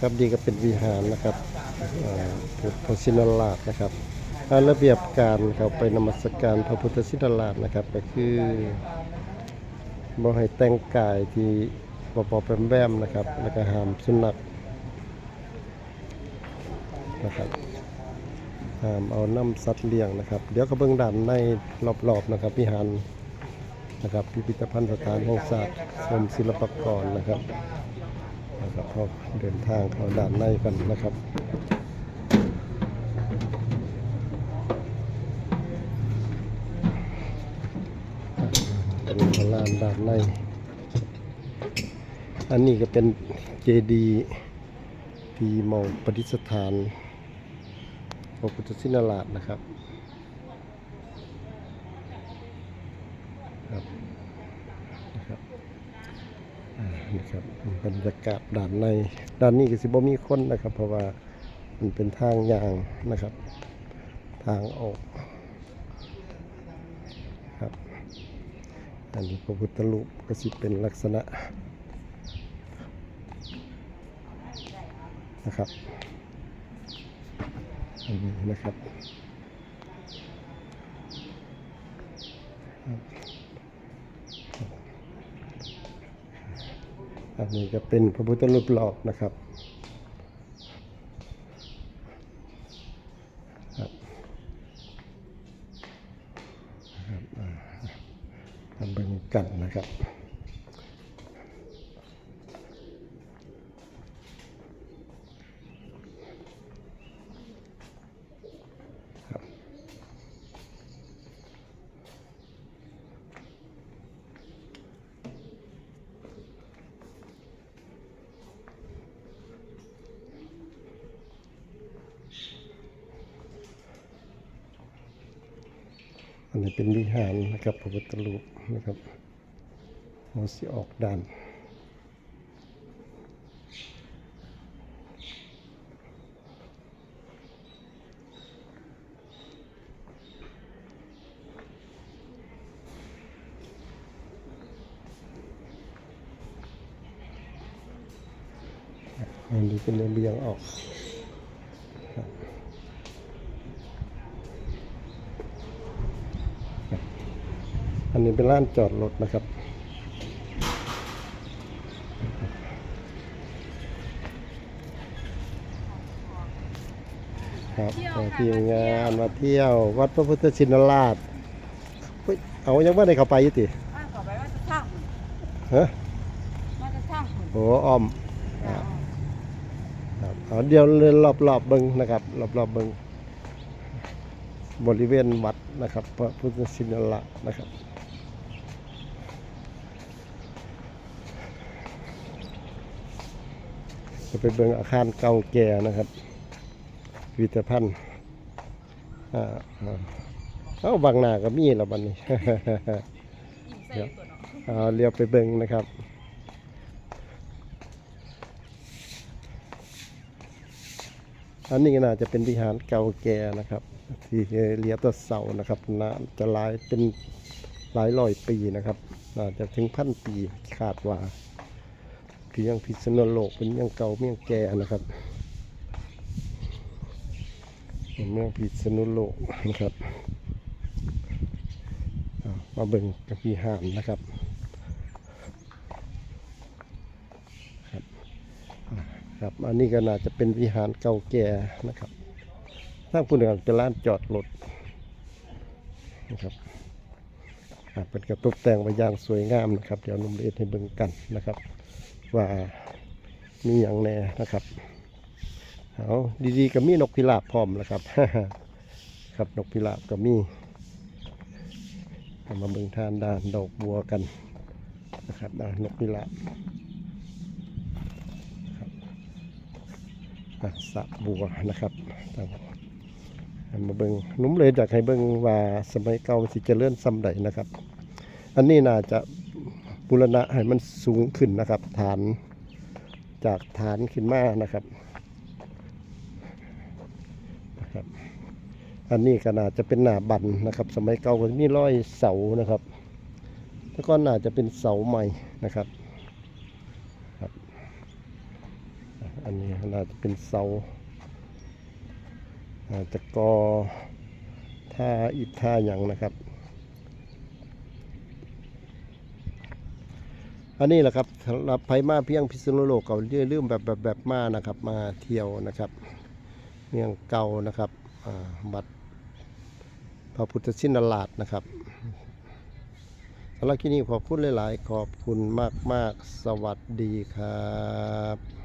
ครับดีก็เป็นวิหารนะครับอ่าพระชินราชนะครับอ่าระเบียบการเขาไปนมัสการพระพุทธชินราชนะครับ ก็คือบ่ให้แต่งกายที่ปอปอแปมแวมนะครับ แล้วก็ห้ามสุนัขนะครับห้ามเอาน้ำสัตว์เลี้ยงนะครับ เดี๋ยวก็เบิ่งด้านในรอบๆนะครับวิหารนะครับพิพิธภัณฑ์สถานแห่งชาติกรมศิลปากรนะครับ นะครับเขาเดินทางเข้าด้านในกันนะครับเป็นพลานด้านใน อันนี้ก็เป็นเจดีย์ที่มองประดิษฐานพระพุทธชินราชนะครับ อ่า นะครับบรรยากาศด้านในด้านนี้ก็สิบ่มีคนนะครับ เพราะว่ามันเป็นทางยางนะครับ ทางออกครับอันนี้พระพุทธรูปก็สิเป็นลักษณะนะครับอันนี้นะครับ อันนี้ก็เป็นพระพุทธรูปหลอกนะครับครับครับอ่ามาเบิ่งกันนะครับ อันนี้เป็นวิหารนะครับพระพุทธรูปนะครับหัวสีออกด้านอันนี้เป็นระเบียงออก อันนี้เป็นร้านจอดรถนะครับ ครับมาทีมงานมาเที่ยว วัดพระพุทธชินราชเฮ้ยเอายังว่าได้เข้าไปอยุติว่าขอไปว่าจะสร้างฮะว่าจะสร้างหุ่นโอ้อ้อมครับครับเอาเดี๋ยวเดินรอบๆเบิงนะครับรอบๆเบิงบริเวณวัดนะครับพระพุทธชินราชนะครับ จะไปเบิงอาคารเก่าแก่นะครับพิพิธภัณฑ์อ่าเอ้าบางนาก็มีแล้วบัดนี้ใส่ตัวเอาเรียวไปเบิงนะครับอันนี้น่าจะเป็นวิหารเก่าแก่นะครับ ที่เรียตัวเสานะครับน่าจะหลายเป็นหลายร้อยปีนะครับน่าจะถึงพันปีคาดว่า คือยังพิษณุโลกเป็นเมืองเก่าเมืองแก่นะครับเป็นเมืองพิษณุโลกนะครับมาเบิ่งกับวิหารนะครับครับอันนี้ก็น่าจะเป็นวิหารเก่าแก่นะครับทางผู้หนึ่งเป็นร้านจอดรถนะครับอ่าเป็นกระตกแต่งไปอย่างสวยงามนะครับ เดี๋ยวนุ่มเอ็ดให้เบิ่งกันนะครับ ว่ามีอย่างแน่นะครับเอาดีๆก็มีนกพิราบพร้อมแล้วครับ ครับนกพิราบก็มีมาเบิ่งทานด้านดอกบัวกันนะครับนกพิราบอะสระบัวนะครับมาเบิงนุ่มเลยอยากให้เบิงว่าสมัยเก่าสิเจริญซ้ำใดนะครับ อันนี้น่าจะ บูรณะให้มันสูงขึ้นนะครับ ฐานจากฐานขึ้นมานะครับนะครับ อันนี้ก็น่าจะเป็นหน้าบันนะครับ สมัยเก่าก็มีร้อยเสานะครับแล้วก็น่าจะเป็นเสาใหม่นะครับอันอันนี้น่าจะเป็นเสาอาจจะกอท่าอิฐท่าอย่างนะครับ อันนี้แหละครับสำหรับไพมาเพียงพิษณุโลกเก่าเรื่อลืมแบบแบบแบบมานะครับ มาเที่ยวนะครับเมืองเก่านะครับอ่าบัดพระพุทธชินราชนะครับสำหรับที่นี่ขอบคุณหลาย ๆ ขอบคุณมาก ๆ สวัสดีครับ